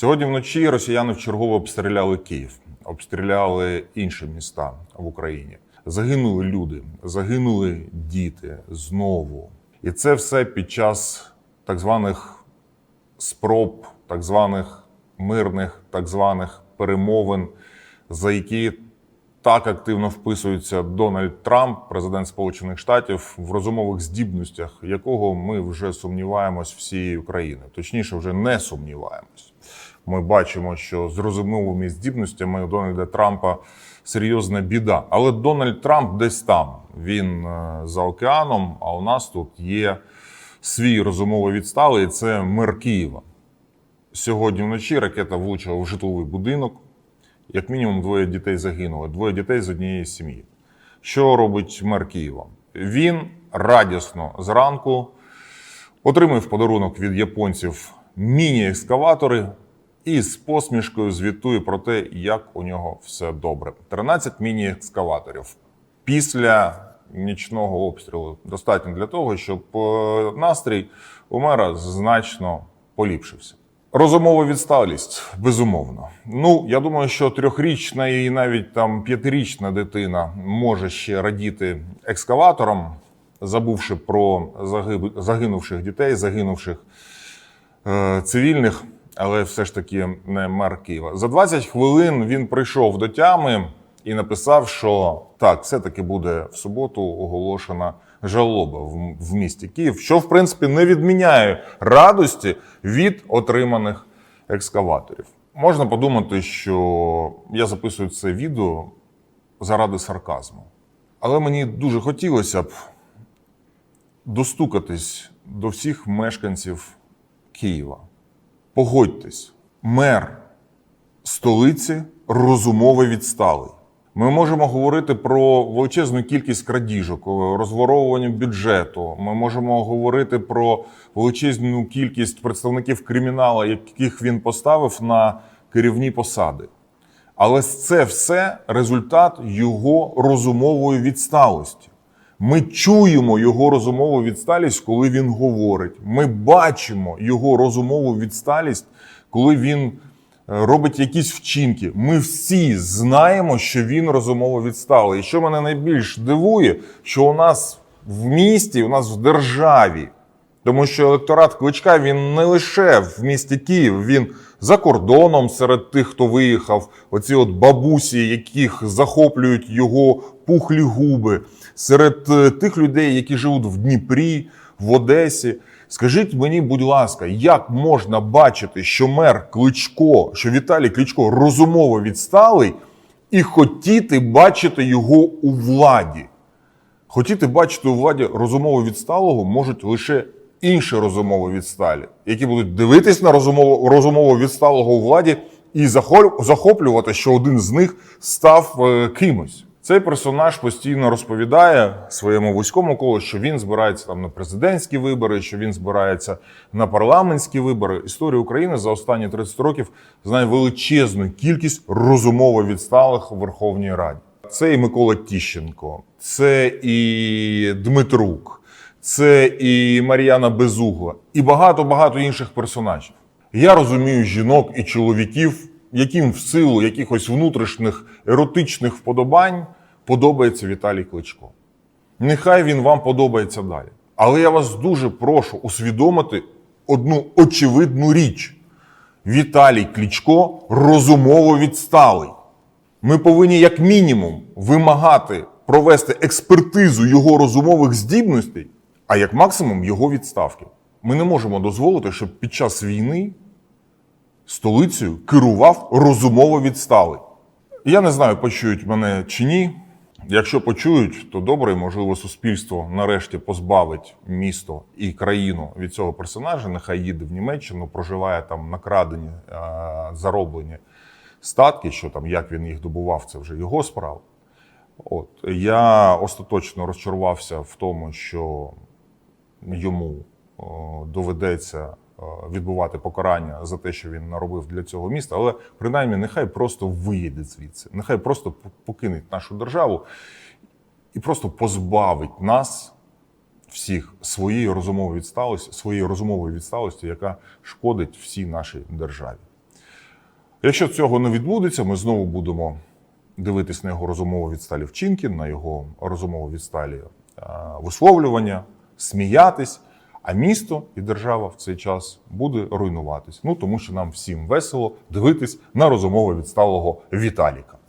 Сьогодні вночі росіяни вчергово обстріляли Київ, обстріляли інші міста в Україні. Загинули люди, загинули діти знову. І це все під час так званих спроб, так званих мирних, так званих перемовин, за які так активно вписується Дональд Трамп, президент Сполучених Штатів, в розумових здібностях якого ми вже сумніваємось всією Україною. Точніше, вже не сумніваємось. Ми бачимо, що з розумовими здібностями у Дональда Трампа серйозна біда. Але Дональд Трамп десь там. Він е, за океаном. А у нас тут є свій розумовий відсталий. Це мер Києва. Сьогодні вночі ракета влучила в житловий будинок. Як мінімум, двоє дітей загинули, двоє дітей з однієї сім'ї. Що робить мер Києва? Він радісно зранку отримав подарунок від японців міні-екскаватори і з посмішкою звітує про те, як у нього все добре. 13 міні-екскаваторів після нічного обстрілу достатньо для того, щоб е, настрій у мера значно поліпшився. Розумова відсталість, безумовно. Ну, я думаю, що трьохрічна і навіть там п'ятирічна дитина може ще радіти екскаватором, забувши про загиб... загинувших дітей, загинувших е, цивільних, але все ж таки не мер Києва. За 20 хвилин він прийшов до тями і написав, що так, все-таки буде в суботу оголошена жалоба в, місті Київ, що в принципі не відміняє радості від отриманих екскаваторів. Можна подумати, що я записую це відео заради сарказму. Але мені дуже хотілося б достукатись до всіх мешканців Києва. Погодьтесь, мер столиці розумово відсталий. Ми можемо говорити про величезну кількість крадіжок, розворовування бюджету. Ми можемо говорити про величезну кількість представників криміналу, яких він поставив на керівні посади. Але це все результат його розумової відсталості. Ми чуємо його розумову відсталість, коли він говорить. Ми бачимо його розумову відсталість, коли він е, робить якісь вчинки. Ми всі знаємо, що він розумово відсталий. І що мене найбільш дивує, що у нас в місті, у нас в державі, тому що електорат кличка він не лише в місті Київ, він за кордоном серед тих, хто виїхав, оці от бабусі, яких захоплюють його пухлі губи, серед е, тих людей, які живуть в Дніпрі, в Одесі. Скажіть мені, будь ласка, як можна бачити, що мер Кличко, що Віталій Кличко розумово відсталий, і хотіти бачити його у владі? Хотіти бачити у владі розумово відсталого можуть лише інші розумово відсталі, які будуть дивитись на розумово, розумово відсталого у владі і захоплювати, що один з них став е, кимось. Цей персонаж постійно розповідає своєму вузькому колу, що він збирається там на президентські вибори, що він збирається на парламентські вибори. Історія України за останні 30 років знає величезну кількість розумово відсталих у Верховній Раді. Це і Микола Тіщенко, це і Дмитрук, це і Мар'яна Безугла, і багато-багато інших персонажів. Я розумію жінок і чоловіків, яким в силу якихось внутрішніх еротичних вподобань подобається Віталій Кличко. Нехай він вам подобається далі. Але я вас дуже прошу усвідомити одну очевидну річ: Віталій Кличко розумово відсталий. Ми повинні, як мінімум, вимагати провести експертизу його розумових здібностей, а як максимум його відставки. Ми не можемо дозволити, щоб під час війни столицею керував розумово відсталий. Я не знаю, почують мене чи ні. Якщо почують, то добре, можливо, суспільство нарешті позбавить місто і країну від цього персонажа. Нехай їде в Німеччину, проживає там накрадені, е, зароблені статки, що там як він їх добував, це вже його справа. От я остаточно розчарувався в тому, що йому доведеться відбувати покарання за те, що він наробив для цього міста, але принаймні нехай просто виїде звідси, нехай просто покине нашу державу і просто позбавить нас всіх своєї розумової відсталості, своєї розумової відсталості, яка шкодить всій нашій державі. Якщо цього не відбудеться, ми знову будемо дивитись на його розумово відсталі вчинки, на його розумово відсталі е, висловлювання, сміятись. А місто і держава в цей час буде руйнуватись. Ну тому що нам всім весело дивитись на розумово відсталого Віталіка.